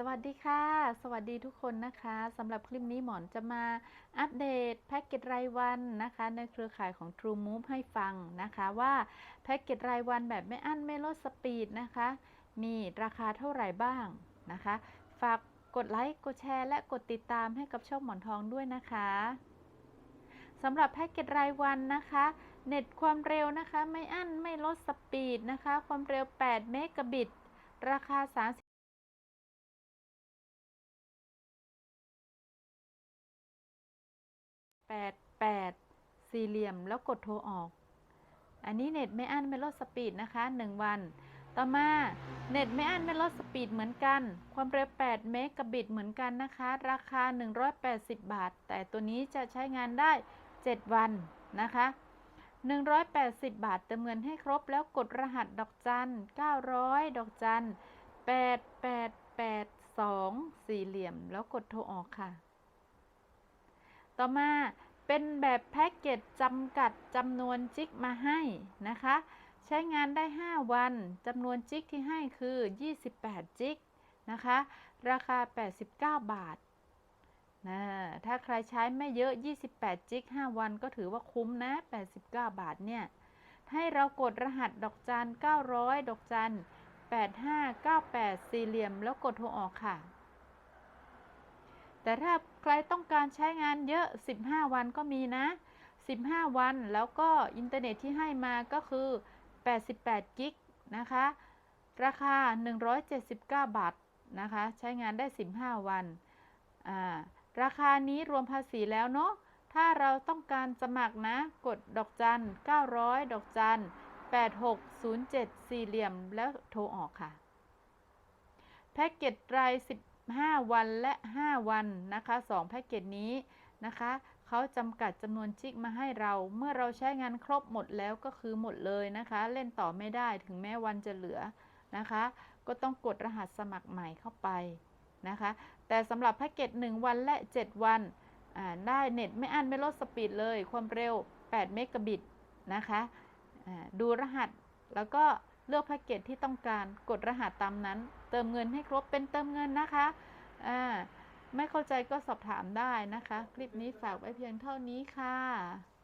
สวัสดีค่ะ สวัสดีทุกคนนะคะสำหรับคลิปนี้หมอนจะมาอัปเดตแพ็กเกจรายวันนะคะ ในเครือข่ายของ True Move ให้ฟังนะคะว่าแพ็กเกจรายวันแบบไม่อั้นไม่ลดสปีดนะคะ มีราคาเท่าไหร่บ้างนะคะ ฝากกดไลค์กดแชร์ และกดติดตามให้กับช่องหมอนทองด้วยนะคะสำหรับแพ็กเกจรายวันนะคะ เน็ตความเร็วนะคะ ไม่อั้นไม่ลดสปีดนะคะ ความเร็ว 8 เมกะบิต ราคา 30 88 สี่เหลี่ยมแล้วกดโทรออก อันนี้เน็ตไม่อั้นไม่ลดสปีดนะคะ 1 วัน ต่อมาเน็ตไม่อั้นไม่ลดสปีดเหมือนกัน ความเร็ว 8 เมกะบิตเหมือนกันนะคะ ราคา 180 บาท แต่ตัวนี้จะใช้งานได้ 7 วันนะคะ180 บาทเติมเงินให้ครบแล้วกดรหัสดอกจัน 900 ดอกจัน 8882 สี่เหลี่ยม แล้วกดโทรออกค่ะ ต่อมาเป็นแบบแพ็กเกจจำกัดจำนวนจิกมาให้นะคะ ใช้งานได้ 5 วันจำนวนจิกที่ให้คือ 28 จิกนะคะ ราคา 89 บาทนะถ้าใครใช้ไม่เยอะ 28 จิก 5 วันก็ถือว่าคุ้มนะ 89 บาทเนี่ย ให้เรากดรหัสดอกจัน 900 ดอกจัน 8598 สี่เหลี่ยมแล้วกดโทรออกค่ะ แต่ถ้า รต้องการใช้งานเยอะ 15 วันก็มีนะ 15 วันแล้วก็อินเทอร์เน็ตที่ให้มาก็คือ 88 กิกนะคะ ราคา 179 บาทนะคะ ใช้งานได้ 15 วันอ่าราคานี้รวมภาษีแล้วเนาะ ถ้าเราต้องการสมัครนะ กดดอกจัน 900 ดอกจัน 8607 สี่เหลี่ยมแล้วโทรออกค่ะ แพ็กเกจราย 5 วันและ 5 วันนะคะ2แพ็กเกจนี้นะคะเขาจำกัดจำนวนจิกมาให้เรา เมื่อเราใช้งานครบหมดแล้วก็คือหมดเลยนะคะ เล่นต่อไม่ได้ถึงแม้วันจะเหลือนะคะ ก็ต้องกดรหัสสมัครใหม่เข้าไปนะคะ แต่สำหรับแพ็กเกจ1วันและ 7 วันได้เน็ตไม่อั้นไม่ลดสปีดเลย ความเร็ว 8 เมกะบิตนะคะ ดูรหัสแล้วก็ เลือกแพ็กเกจที่ต้องการกดรหัสตามนั้น เติมเงินให้ครบเป็นเติมเงินนะคะอ่าไม่เข้าใจก็สอบถามได้นะคะ คลิปนี้ฝากไว้เพียงเท่านี้ค่ะ